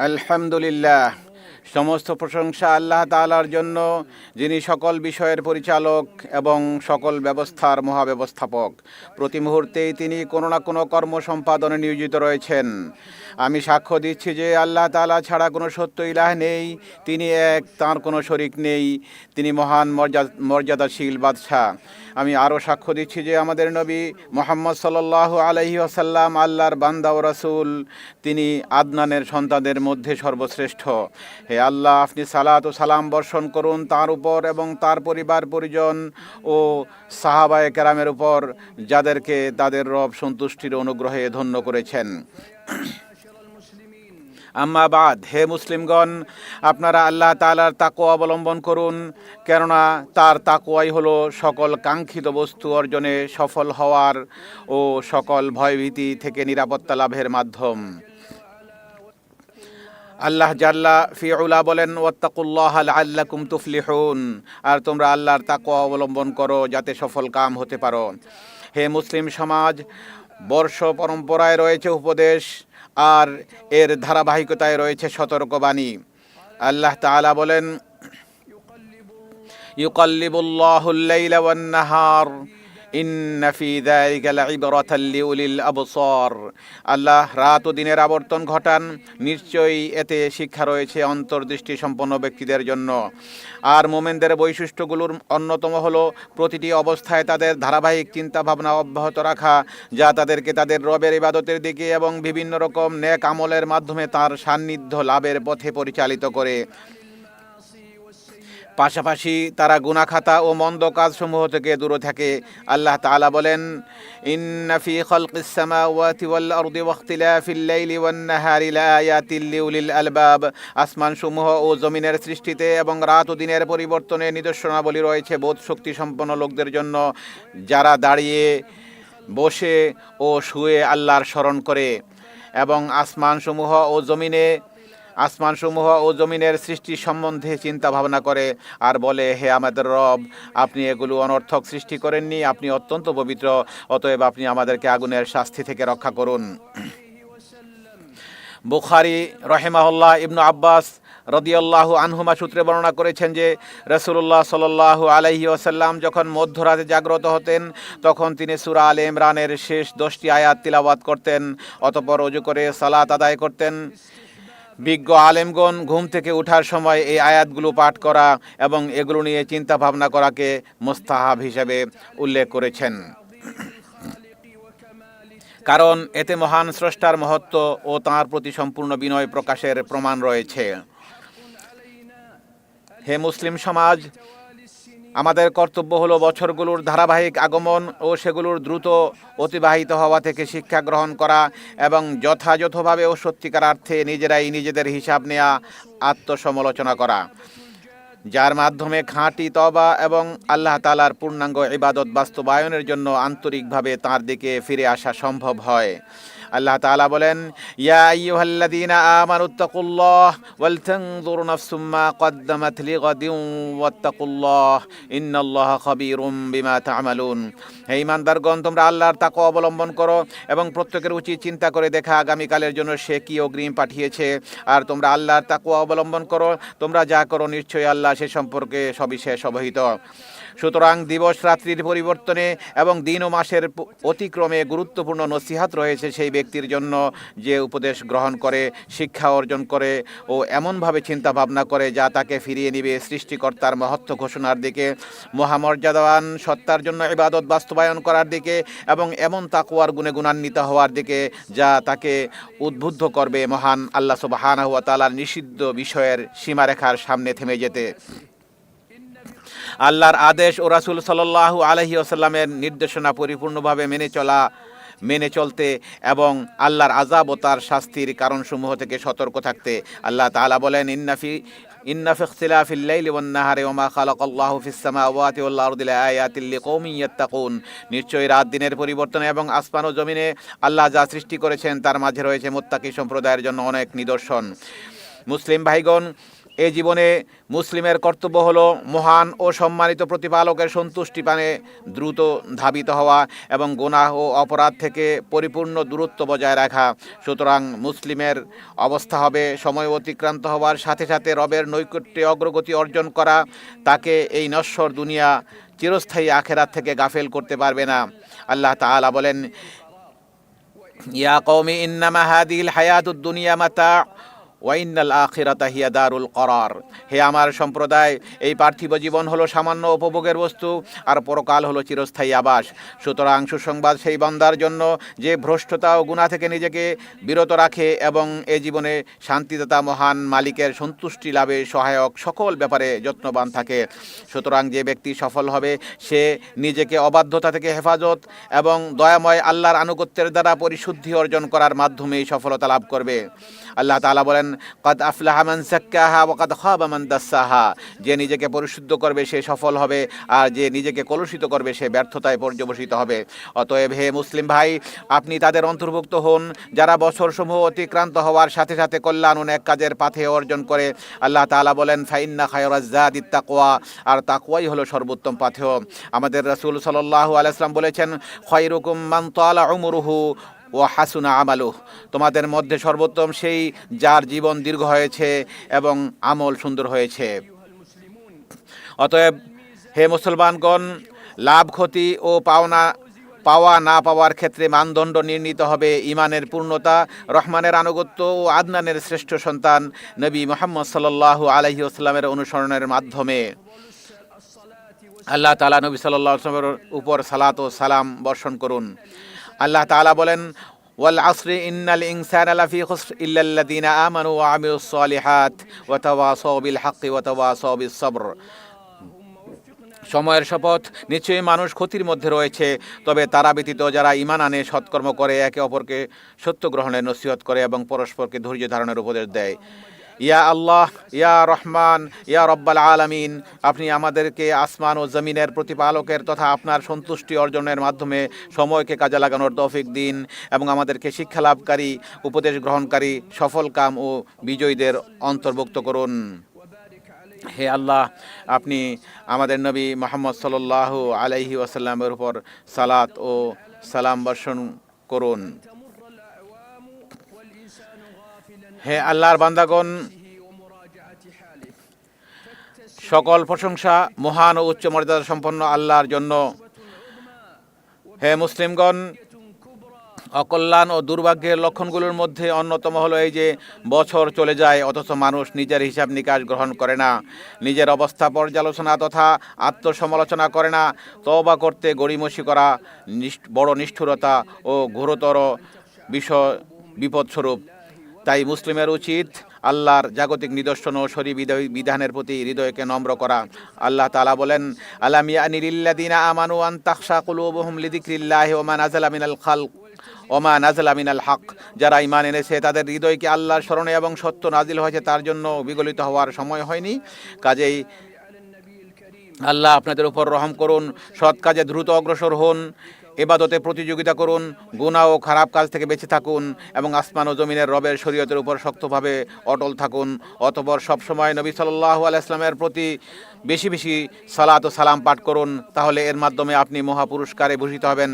الحمد لله. সমস্ত প্রশংসা আল্লাহ তাআলার জন্য, যিনি সকল বিষয়ের পরিচালক এবং সকল ব্যবস্থার মহাব্যবস্থাপক। প্রতি মুহূর্তেই তিনি কোনো না কোনো কর্ম সম্পাদনে নিয়োজিত রয়েছেন। আমি সাক্ষ্য দিচ্ছি যে আল্লাহ তাআলা ছাড়া কোনো সত্য ইলাহ নেই, তিনি এক, তার কোনো শরিক নেই, তিনি মহান মর্যাদা মর্যাদাশীল বাদশাহ। আমি আরও সাক্ষ্য দিচ্ছি যে আমাদের নবী মোহাম্মদ সাল্লাহ আলহি আসাল্লাম আল্লাহর বান্দা ও রাসূল, তিনি আদনানের সন্তানদের মধ্যে সর্বশ্রেষ্ঠ। হে আল্লাহ, আপনি সালাত ও সালাম বর্ষণ করুন তার উপর এবং তার পরিবার, পরিজন ও সাহাবায়ে কেরামের উপর, যাদেরকে তাদের রব সন্তুষ্টির অনুগ্রহে ধন্য করেছেন। আম্মাবাদ হে মুসলিমগণ, আপনারা আল্লাহ তাআলার তাকওয়া অবলম্বন করুন, কেননা তার তাকওয়াই হলো সকল কাঙ্ক্ষিত বস্তু অর্জনে সফল হওয়ার ও সকল ভয়ভীতি থেকে নিরাপত্তা লাভের মাধ্যম। আল্লাহ জাল্লা ফিউলা বলেন, ওয়াত্তাকুল্লাহ আল্লাকুম তুফলিহুন। আর তোমরা আল্লাহর তাকওয়া অবলম্বন করো যাতে সফল কাম হতে পারো। হে মুসলিম সমাজ, বর্ষ পরম্পরায় রয়েছে উপদেশ, আর এর ধারাবাহিকতায় রয়েছে সতর্কবাণী। আল্লাহ তাআলা বলেন, ইউকাল্লিবুল্লাহুল লাইলা ইন্না ফি যালিকা লাইবরাতাল লিউলিল আবসার। আল্লাহ রাত ও দিনের আবর্তন ঘটান। নিশ্চয়ই এতে শিক্ষা রয়েছে অন্তর্দৃষ্টি সম্পন্ন ব্যক্তিদের জন্য। আর মোমেনদের বৈশিষ্ট্যগুলোর অন্যতম হলো প্রতিটি অবস্থায় তাদের ধারাবাহিক চিন্তা ভাবনা অব্যাহত রাখা, যা তাদেরকে তাদের রবের ইবাদতের দিকে এবং বিভিন্ন রকম নেক আমলের মাধ্যমে তার সান্নিধ্য লাভের পথে পরিচালিত করে। পাশাপাশি তারা গুনাখাতা ও মন্দ কাজসমূহ থেকে দূরে থাকে। আল্লাহ তাআলা বলেন, ইন্না ফি খালকিস সামাওয়াতি ওয়াল আরদি ওয়াখতিলাফিল লাইলি ওয়ান নাহারি লিউলিল আলবাব। আসমানসমূহ ও জমিনের সৃষ্টিতে এবং রাত ও দিনের পরিবর্তনে নিদর্শনাবলী রয়েছে বোধ শক্তি সম্পন্ন লোকদের জন্য, যারা দাঁড়িয়ে বসে ও শুয়ে আল্লাহর স্মরণ করে। এবং আসমানসমূহ ও জমিনে আসমানসমূহ ও জমিনের সৃষ্টি সম্বন্ধে চিন্তা ভাবনা করে আর বলে, হে আমাদের রব, আপনি এগুলো অনর্থক সৃষ্টি করেননি, আপনি অত্যন্ত পবিত্র, অতএব আপনি আমাদেরকে আগুনের শাস্তি থেকে রক্ষা করুন। বুখারি রহেমাহুল্লাহ ইবনু আব্বাস রদিয়াল্লাহু আনহুমা সূত্রে বর্ণনা করেছেন যে রসুল্লাহ সাল্লাহ আলহি ওসাল্লাম যখন মধ্যরাতে জাগ্রত হতেন, তখন তিনি সুরা আল ইমরানের শেষ দশটি আয়াত তিলাবাত করতেন, অতপর অজু করে সালাত আদায় করতেন। বিজ্ঞ আলেমগণ ঘুম থেকে ওঠার সময় এই আয়াতগুলো পাঠ করা এবং এগুলো নিয়ে চিন্তা ভাবনা করাকে মোস্তাহাব হিসেবে উল্লেখ করেছেন। কারণ এতে মহান স্রষ্টার মহত্ব ও তাঁর প্রতি সম্পূর্ণ বিনয় প্রকাশের প্রমাণ রয়েছে। হে মুসলিম সমাজ আমাদের কর্তব্য হলো বছরগুলোর ধারাবাহিক আগমন ও সেগুলোর দ্রুত অতিবাহিত হওয়া থেকে শিক্ষা গ্রহণ করা এবং যথাযথভাবে ও সত্যিকার অর্থে নিজেরাই নিজেদের হিসাব নেওয়া আত্মসমালোচনা করা। যার মাধ্যমে খাঁটি তবা এবং আল্লাহ তালার পূর্ণাঙ্গ ইবাদত বাস্তবায়নের জন্য আন্তরিকভাবে তার দিকে ফিরে আসা সম্ভব হয়। আল্লাহ তাআলা বলেন, ইয়া আইয়ুহাল্লাযীনা আমানুত্তাকুল্লাহ ওয়াল তানজুর নাফসুম মা কদ্দামাত লিগাদিন ওয়াত্তাকুল্লাহ। ইন্নাল্লাহা খাবীরুম বিমা তা'মালুন। হে ঈমানদারগণ, তোমরা আল্লাহর তাকওয়া অবলম্বন করো এবং প্রত্যেকের উচিত চিন্তা করে দেখা আগামীকালের জন্য সে কি অগ্রিম পাঠিয়েছে। আর তোমরা আল্লাহর তাকওয়া অবলম্বন করো, তোমরা যা করো নিশ্চয়ই আল্লাহ সে সম্পর্কে সবিশেষ অবহিত। সুতরাং দিবস রাত্রির পরিবর্তনে এবং দিন ও মাসের অতিক্রমে গুরুত্বপূর্ণ নসিহাত রয়েছে সেই ব্যক্তির জন্য যে উপদেশ গ্রহণ করে, শিক্ষা অর্জন করে ও এমনভাবে চিন্তা ভাবনা করে যা তাকে ফিরিয়ে নিবে সৃষ্টিকর্তার মহত্ব ঘোষণার দিকে, মহামর্যাদাবান সত্তার জন্য ইবাদত বাস্তবায়ন করার দিকে এবং এমন তাকুয়ার গুণে গুণান্বিত হওয়ার দিকে যা তাকে উদ্বুদ্ধ করবে মহান আল্লাহ সুবাহানাহু ওয়া তাআলার নিষিদ্ধ বিষয়ের সীমারেখার সামনে থেমে যেতে। আল্লাহর আদেশ ও রাসূল সাল্লাল্লাহু আলাইহি ওয়াসাল্লামের নির্দেশনা পরিপূর্ণভাবে মেনে চলা, মেনে চলতে এবং আল্লাহর আজাব ও তার শাস্তির কারণসমূহ থেকে সতর্ক থাকতে। আল্লাহ তাআলা বলেন ইন্নাফি ইন্না ফি ইখতিলাফিল লাইলি ওয়ান নাহারি ওয়া মা খালাকাল্লাহু ফিস সামাওয়াতি ওয়াল আরদি লাআয়াতিল লিকৌমিন ইয়াত্তাকুন। নিশ্চয়ই রাত দিনের পরিবর্তনে এবং আসমান ও জমিনে আল্লাহ যা সৃষ্টি করেছেন তার মাঝে রয়েছে মুত্তাকি সম্প্রদায়ের জন্য অনেক নিদর্শন। মুসলিম ভাইগণ এ জীবনে মুসলিমের কর্তব্য হলো মহান ও সম্মানিত প্রতিপালকের সন্তুষ্টি পানে দ্রুত ধাবিত হওয়া এবং গুনাহ ও অপরাধ থেকে পরিপূর্ণ দূরত্ব বজায় রাখা। সুতরাং মুসলিমের অবস্থা হবে সময় অতিক্রান্ত হওয়ার সাথে সাথে রবের নৈকট্যে অগ্রগতি অর্জন করা। তাকে এই নশ্বর দুনিয়া চিরস্থায়ী আখেরাত থেকে গাফেল করতে পারবে না। আল্লাহ তাআলা বলেন, ইয়া কৌমি ইন্নামা হাদিল হায়াতুদ দুনিয়া মাতা। ওয়াইনাল আখিরাতা হিয়া দারুল করার। হে আমার সম্প্রদায়, এই পার্থিব জীবন হলো সামান্য উপভোগের বস্তু, আর পরকাল হলো চিরস্থায়ী আবাস। সুতরাং সুসংবাদ সেই বন্দার জন্য যে ভ্রষ্টতা ও গুণা থেকে নিজেকে বিরত রাখে এবং এ জীবনে শান্তিদাতা মহান মালিকের সন্তুষ্টি লাভে সহায়ক সকল ব্যাপারে যত্নবান থাকে। সুতরাং যে ব্যক্তি সফল হবে, সে নিজেকে অবাধ্যতা থেকে হেফাজত এবং দয়াময় আল্লাহর আনুগত্যের দ্বারা পরিশুদ্ধি অর্জন করার মাধ্যমেই সফলতা লাভ করবে। আল্লাহ তালা বলেন কদ আফলাহা মান সাক্কাহা ওয়া কদ খাবা মান দাসসাহা যে নিজেকে পরিশুদ্ধ করবে, সে সফল হবে, আর যে নিজেকে কলুষিত করবে, সে ব্যর্থতায় পর্যবসিত হবে। অতএব হে মুসলিম ভাই, আপনি তাদের অন্তর্ভুক্ত হন, যারা বছর বছরসমূহ অতিক্রান্ত হওয়ার সাথে সাথে কল্যাণ ও এক কাজের পাথে অর্জন করে। আল্লাহ তাআলা বলেন, ফাইন্না খায়রাজ্জাদি তাকওয়া। আর তাকওয়াই হলো সর্বোত্তম পাথেয়। আমাদের রাসূল সাল্লাল্লাহু আলাইহি ওয়াসাল্লাম বলেছেন, খয়রুকুম মান তালা উমরুহু ও হাসুনা আমালু তোমাদের মধ্যে সর্বোত্তম সেই যার জীবন দীর্ঘ হয়েছে এবং আমল সুন্দর হয়েছে। অতএব হে মুসলমানগণ, লাভ, ক্ষতি ও পাওনা, পাওয়া না পাওয়ার ক্ষেত্রে মানদণ্ড নির্ণীত হবে ইমানের পূর্ণতা, রহমানের আনুগত্য ও আদনানের শ্রেষ্ঠ সন্তান নবী মোহাম্মদ সাল্লাল্লাহু আলহি আসলামের অনুসরণের মাধ্যমে। আল্লাহ তালা নবী সাল্লাহ উপর সালাত ও সালাম বর্ষণ করুন। আল্লাহ তাআলা বলেন, ওয়াল আসরি ইন্নাল ইনসানা লাফি খুসর ইল্লা আল্লাযিনা আমানু ওয়া আমিলুস সালিহাত ওয়া তাওয়াসাউ বিল হাক্কি ওয়া তাওয়াসাউ বিস সবর। সময়ের শপথ, নিশ্চয়ই মানুষ ক্ষতির মধ্যে রয়েছে, তবে তারা ব্যতীত যারা ইমান আনে, সৎকর্ম করে, একে অপরকে সত্য গ্রহণের নসিহত করে এবং পরস্পরকে ধৈর্য ধারণের উপদেশ দেয়। ইয়া আল্লাহ, ইয়া রহমান, ইয়া রব্বাল আলামিন, আপনি আমাদেরকে আসমান ও জমিনের প্রতিপালকের তথা আপনার সন্তুষ্টি অর্জনের মাধ্যমে সময়কে কাজে লাগানোর তৌফিক দিন এবং আমাদেরকে শিক্ষা লাভকারী, উপদেশ গ্রহণকারী, সফল কাম ও বিজয়ীদের অন্তর্ভুক্ত করুন। হে আল্লাহ, আপনি আমাদের নবী মোহাম্মদ সাল্লাহ আলাইহি ওয়াসাল্লামের উপর সালাত ও সালাম বর্ষণ করুন। হে আল্লাহর বান্দাগণ, সকল প্রশংসা মহান ও উচ্চ মর্যাদা সম্পন্ন আল্লাহর জন্য। হে মুসলিমগণ, অকল্যাণ ও দুর্ভাগ্যের লক্ষণগুলোর মধ্যে অন্যতম হলো এই যে বছর চলে যায়, অথচ মানুষ নিজের হিসাব নিকাশ গ্রহণ করে না। নিজের অবস্থা পর্যালোচনা তথা আত্মসমালোচনা করে না। তবা করতে গড়িমসি করা বড় নিষ্ঠুরতা ও ঘোরতর বিষয়, বিপদস্বরূপ। তাই মুসলিমের উচিত আল্লাহর জাগতিক নিদর্শন ও শরী বিধানের প্রতি হৃদয়কে নম্র করা। আল্লাহ তালা বলেন, আলাম কুলুবুহুম ওমা নাজলা মিনাল হক। যারা ইমান এনেছে, তাদের হৃদয়কে আল্লাহর স্মরণে এবং সত্য নাজিল হয়েছে তার জন্য বিগলিত হওয়ার সময় হয়নি। কাজেই আল্লাহ আপনাদের উপর রহম করুন, সৎ কাজে দ্রুত অগ্রসর হন। এবাদতে প্রতিযোগিতা করুন, গুনাহ ও খারাপ কাজ থেকে বেঁচে থাকুন এবং আসমান ও জমিনের রবের শরীয়তের উপর শক্তভাবে অটল থাকুন। অতপর সবসময় নবী সাল্লাল্লাহু আলাইহি ইসলামের প্রতি বেশি বেশি সালাত ও সালাম পাঠ করুন, তাহলে এর মাধ্যমে আপনি মহাপুরস্কারে ভূষিত হবেন।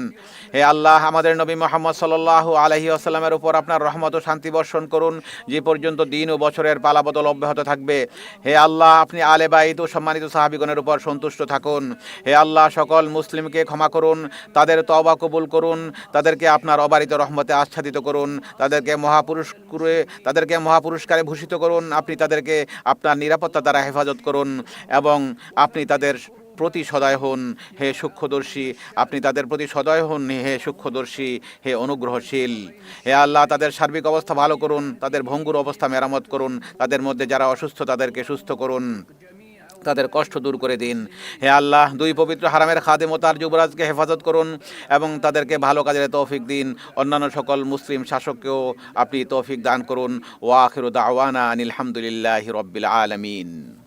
হে আল্লাহ, আমাদের নবী মোহাম্মদ সাল্লাল্লাহু আলাইহি আসাল্লামের উপর আপনার রহমত ও শান্তি বর্ষণ করুন, যে পর্যন্ত দিন ও বছরের পালাবদল অব্যাহত থাকবে। হে আল্লাহ, আপনি আলে বাইত ও সম্মানিত সাহাবিগণের উপর সন্তুষ্ট থাকুন। হে আল্লাহ, সকল মুসলিমকে ক্ষমা করুন, তাদের তওবা কবুল করুন, তাদেরকে আপনার অবারিত রহমতে আচ্ছাদিত করুন, তাদেরকে মহাপুরস্কারে তাদেরকে মহাপুরস্কারে ভূষিত করুন, আপনি তাদেরকে আপনার নিরাপত্তা দ্বারা হেফাজত করুন এবং আপনি তাদের প্রতি সদয় হন, হে সূক্ষ্মদর্শী, আপনি তাদের প্রতি সদয় হন, হে সূক্ষ্মদর্শী, হে অনুগ্রহশীল। হে আল্লাহ, তাদের সার্বিক অবস্থা ভালো করুন, তাদের ভঙ্গুর অবস্থা মেরামত করুন, তাদের মধ্যে যারা অসুস্থ, তাদেরকে সুস্থ করুন। তাদের কষ্ট দূর করে দিন। হে আল্লাহ, দুই পবিত্র হারামের খাদেম ও তার যুবরাজকে হেফাজত করুন এবং তাদেরকে ভালো কাজের তৌফিক দিন। অন্যান্য সকল মুসলিম শাসককেও আপনি তৌফিক দান করুন। ওয়াখির দাওয়ানা আনিল হামদুলিল্লাহ রব্বিল আলমিন।